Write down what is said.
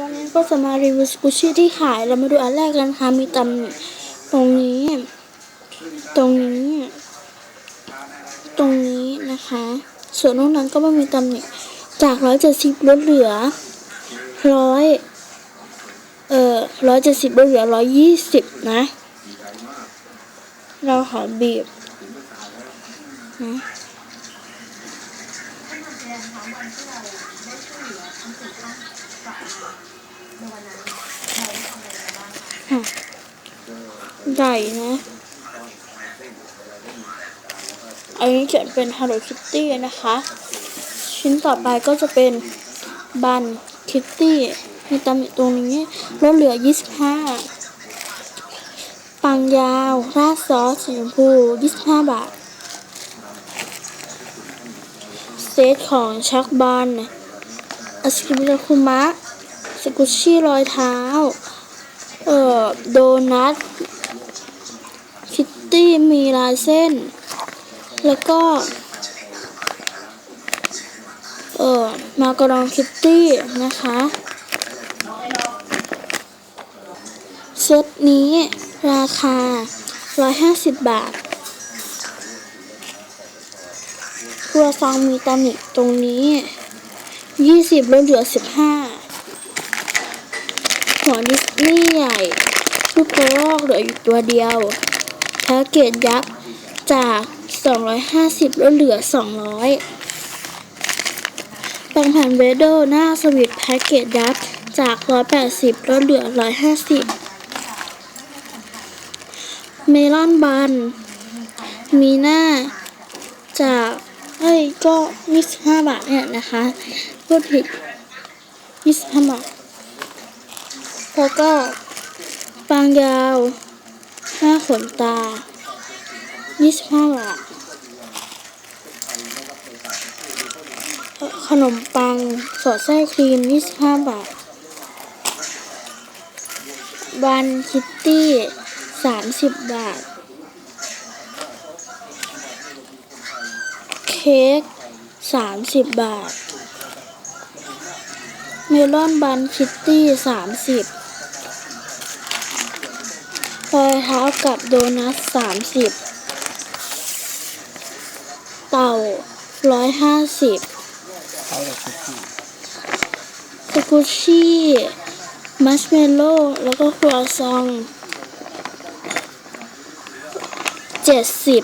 วันนี้ก็จะมารีวิวสกูชี่ที่ขาย เรามาดูอันแรกกันค่ะ มีตำหนิตรงนี้ ตรงนี้ ตรงนี้นะคะ ส่วนนอกนั้นก็ไม่มีตำหนิจากร้อยเจ็ดสิบลดเหลือร้อยเอ่อร้อยเจ็ดสิบลดเหลือร้อยยี่สิบนะ เราขอบีบนะ ใหญ่นะอันนี้เขียนเป็น Hello Kitty นะคะ ชิ้นต่อไปก็จะเป็นบันคิตตี้มีตำหนิตรงนี้ลดเหลือ 25 ปังยาวราดซอสสีชมพู 25 บาท เซตของชักบัน อสกิมิราคุมะสกุชี่รอยเท้า เอ่อ โดนัท คิตตี้มีลายเส้น แล้วก็ เอ่อ มากรองคิตตี้นะคะ เซตนี้ราคา 150 บาทครัวซองมีตำหนิตรงนี้ 20ลดเหลือ15หัวดิสนีย์ใหญ่ลูกกระรอกเหลืออยู่ตัวเดียวแพ็กเกจยักษ์จาก 250 ลดเหลือ 200ปังผ่านเวเดอร์หน้าสวิตแพ็กเกจยักษ์จาก 180 ลดเหลือ 150 เมลอนบัน มีหน้าจาก เอ้ย ก็ 25 บาทเนี่ยนะคะ พูดผิด25บาทแล้วก็ปางยาวหน้าขนตา25บาทเอ่อขนมปังสอดไส้ครีม 25 บาท บันคิตตี้ 30 บาท เค้ก 30 บาท เมลอนบันคิตตี้สามสิบรอยเท้ากับโดนัทสามสิบเต่าร้อยห้าสิบสกุชชี่มัชเมลโล่แล้วก็ครัวซองเจ็ดสิบ